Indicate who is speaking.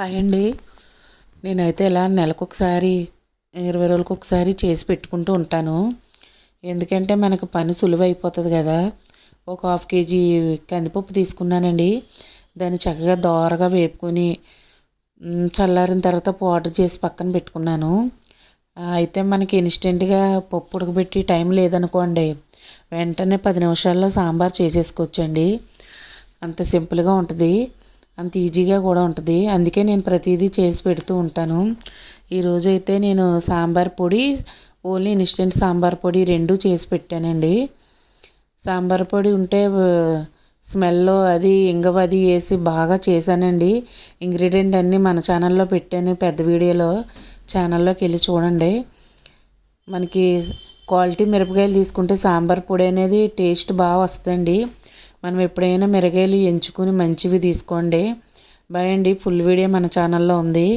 Speaker 1: Hi అండి నేనైతే ఇలా నెలకొకసారి ఇరవై రోజులకు ఒకసారి చేసి పెట్టుకుంటూ ఉంటాను. ఎందుకంటే మనకు పని సులువు అయిపోతుంది కదా. ఒక హాఫ్ కేజీ కందిపప్పు తీసుకున్నానండి. దాన్ని చక్కగా దోరగా వేపుకొని చల్లారిన తర్వాత పౌడర్ చేసి పక్కన పెట్టుకున్నాను. అయితే మనకి ఇన్స్టెంట్గా పప్పు ఉడకబెట్టి టైం లేదనుకోండి వెంటనే పది నిమిషాల్లో సాంబార్ చేసేసుకోవచ్చండి. అంత సింపుల్గా ఉంటుంది. అంత ఈజీగా కూడా ఉంటుంది. అందుకే నేను ప్రతిదీ చేసి పెడుతూ ఉంటాను. ఈరోజు అయితే నేను సాంబార్ పొడి ఓన్లీ ఇన్స్టెంట్ సాంబార్ పొడి రెండు చేసి పెట్టానండి. సాంబార్ పొడి ఉంటే స్మెల్ అది ఇంగవ అది వేసి బాగా చేశానండి. ఇంగ్రీడియంట్ అన్నీ మన ఛానల్లో పెట్టాను పెద్ద వీడియోలో ఛానల్లోకి వెళ్ళి చూడండి. మనకి క్వాలిటీ మిరపకాయలు తీసుకుంటే సాంబార్ పొడి అనేది టేస్ట్ బాగా వస్తుందండి. మనం ఎప్పుడైనా మిరగాయలు ఎంచుకుని మంచివి తీసుకోండి. బాయ్ అండి ఫుల్ వీడియో మన ఛానల్లో ఉంది.